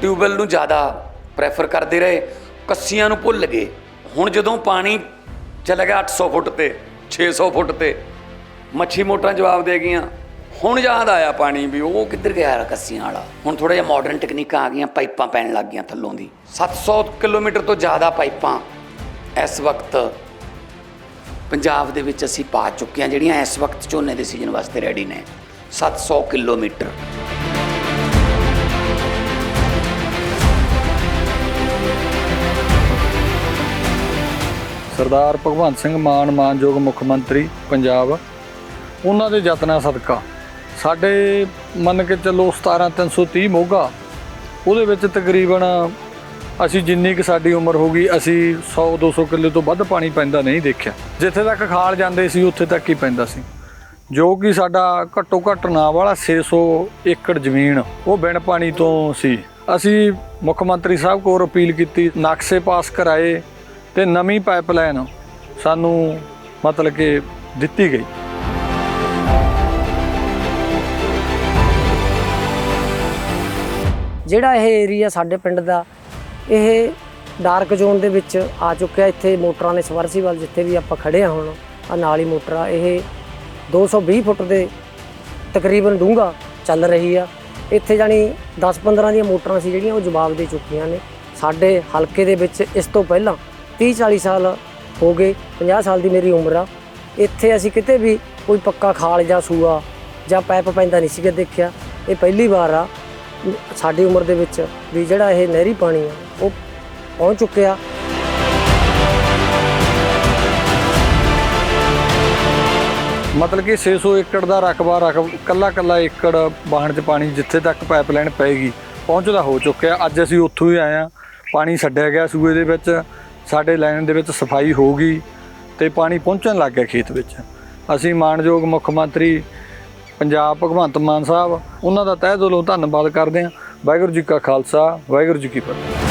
Tubewell ਨੂੰ ਜ਼ਿਆਦਾ prefer ਕਰਦੇ ਰਹੇ, ਕੱਸੀਆਂ ਨੂੰ ਭੁੱਲ ਗਏ। ਹੁਣ ਜਦੋਂ ਪਾਣੀ ਚਲਾ ਗਿਆ 800 ਫੁੱਟ ਤੇ 600 ਫੁੱਟ ਤੇ, ਮੱਛੀ ਮੋਟਰਾਂ ਜਵਾਬ ਦੇ ਗਈਆਂ। ਹੁਣ ਯਾਦ ਆਇਆ ਪਾਣੀ ਵੀ ਉਹ ਕਿੱਧਰ ਗਿਆ ਯਾਰ ਕੱਸੀਆਂ ਵਾਲਾ? ਹੁਣ ਥੋੜਾ ਜਿਹਾ ਮਾਡਰਨ ਟੈਕਨੀਕਾਂ ਆ ਗਈਆਂ, ਪਾਈਪਾਂ ਪੈਣ ਲੱਗ ਗਈਆਂ ਥੱਲੋਂ ਦੀ। 700 ਕਿਲੋਮੀਟਰ ਤੋਂ ਜ਼ਿਆਦਾ ਪਾਈਪਾਂ ਇਸ ਵਕਤ ਪੰਜਾਬ ਦੇ ਵਿੱਚ ਅਸੀਂ ਪਾ ਚੁੱਕੇ ਹਾਂ, ਜਿਹੜੀਆਂ ਇਸ ਵਕਤ ਝੋਨੇ ਦੇ ਸੀਜ਼ਨ ਵਾਸਤੇ ਰੈਡੀ ਨੇ। 700 ਕਿਲੋਮੀਟਰ। ਸਰਦਾਰ ਭਗਵੰਤ ਸਿੰਘ ਮਾਨ ਮਾਨਯੋਗ ਮੁੱਖ ਮੰਤਰੀ ਪੰਜਾਬ, ਉਹਨਾਂ ਦੇ ਯਤਨਾਂ ਸਦਕਾ ਸਾਡੇ ਮੰਨ ਕੇ ਚੱਲੋ 17330 ਮੋਗਾ, ਉਹਦੇ ਵਿੱਚ ਤਕਰੀਬਨ ਅਸੀਂ ਜਿੰਨੀ ਕਿ ਸਾਡੀ ਉਮਰ ਹੋ ਗਈ, ਅਸੀਂ 100 200 ਕਿੱਲੇ ਤੋਂ ਵੱਧ ਪਾਣੀ ਪੈਂਦਾ ਨਹੀਂ ਦੇਖਿਆ। ਜਿੱਥੇ ਤੱਕ ਖਾਲ ਜਾਂਦੇ ਸੀ, ਉੱਥੇ ਤੱਕ ਹੀ ਪੈਂਦਾ ਸੀ। ਜੋ ਕਿ ਸਾਡਾ ਘੱਟੋ ਘੱਟ ਨਾ ਵਾਲਾ 600 ਏਕੜ ਜ਼ਮੀਨ ਉਹ ਬਿਨ ਪਾਣੀ ਤੋਂ ਸੀ। ਅਸੀਂ ਮੁੱਖ ਮੰਤਰੀ ਸਾਹਿਬ ਕੋਲ ਅਪੀਲ ਕੀਤੀ, ਨਕਸ਼ੇ ਪਾਸ ਕਰਾਏ ਤੇ ਨਵੀਂ ਪਾਈਪਲਾਈਨ ਸਾਨੂੰ ਮਤਲਬ ਕਿ ਦਿੱਤੀ ਗਈ। ਜਿਹੜਾ ਇਹ ਏਰੀਆ ਸਾਡੇ ਪਿੰਡ ਦਾ, ਇਹ ਡਾਰਕ ਜ਼ੋਨ ਦੇ ਵਿੱਚ ਆ ਚੁੱਕਿਆ। ਇੱਥੇ ਮੋਟਰਾਂ ਨੇ ਸਵਰਸੀਵਲ ਜਿੱਥੇ ਵੀ ਆਪਾਂ ਖੜੇ ਆ ਹੁਣ ਆ ਨਾਲ ਹੀ ਮੋਟਰ ਆ ਇਹ 220 ਫੁੱਟ ਦੇ ਤਕਰੀਬਨ ਡੂੰਘਾ ਚੱਲ ਰਹੀ ਆ। ਇੱਥੇ ਜਾਨੀ 10-15 ਦੀਆਂ ਮੋਟਰਾਂ ਸੀ ਜਿਹੜੀਆਂ, ਉਹ ਜਵਾਬ ਦੇ ਚੁੱਕੀਆਂ ਨੇ। ਸਾਡੇ ਹਲਕੇ ਦੇ ਵਿੱਚ ਇਸ ਤੋਂ ਪਹਿਲਾਂ 30-40 ਸਾਲ ਹੋ ਗਏ 50 ਸਾਲ ਦੀ ਮੇਰੀ ਉਮਰ ਆ। ਇੱਥੇ ਅਸੀਂ ਕਿਤੇ ਵੀ ਕੋਈ ਪੱਕਾ ਖਾਲ ਜਾਂ ਸੂਆ ਜਾਂ ਪਾਈਪ ਪੈਂਦਾ ਨਹੀਂ ਸੀਗਾ ਦੇਖਿਆ। ਇਹ ਪਹਿਲੀ ਵਾਰ ਆ। ਸਾਡੀ ਉਮਰ ਦੇ ਵਿੱਚ ਵੀ ਜਿਹੜਾ ਇਹ ਨਹਿਰੀ ਪਾਣੀ ਆ, ਉਹ ਪਹੁੰਚ ਚੁੱਕਿਆ। ਮਤਲਬ ਕਿ 600 ਏਕੜ ਦਾ ਰਕਬਾ, ਰਕਬ ਕੱਲਾ ਕੱਲਾ ਏਕੜ ਵਾਹਣ 'ਚ ਪਾਣੀ ਜਿੱਥੇ ਤੱਕ ਪਾਈਪਲਾਈਨ ਪਏਗੀ, ਪਹੁੰਚਦਾ ਹੋ ਚੁੱਕਿਆ। ਅੱਜ ਅਸੀਂ ਉੱਥੋਂ ਹੀ ਆਏ ਆ ਪਾਣੀ ਛੱਡਿਆ ਗਿਆ ਸੂਏ ਦੇ ਵਿੱਚ। ਸਾਡੇ ਲਾਈਨ ਦੇ ਵਿੱਚ ਸਫ਼ਾਈ ਹੋ ਗਈ ਤੇ ਪਾਣੀ ਪਹੁੰਚਣ ਲੱਗ ਗਿਆ ਖੇਤ ਵਿੱਚ। ਅਸੀਂ ਮਾਨਯੋਗ ਮੁੱਖ ਮੰਤਰੀ ਪੰਜਾਬ ਭਗਵੰਤ ਮਾਨ ਸਾਹਿਬ, ਉਹਨਾਂ ਦਾ ਤਹਿ ਦਿਲੋਂ ਧੰਨਵਾਦ ਕਰਦੇ ਹਾਂ। ਵਾਹਿਗੁਰੂ ਜੀ ਕਾ ਖਾਲਸਾ, ਵਾਹਿਗੁਰੂ ਜੀ ਕੀ ਫਤਿਹ।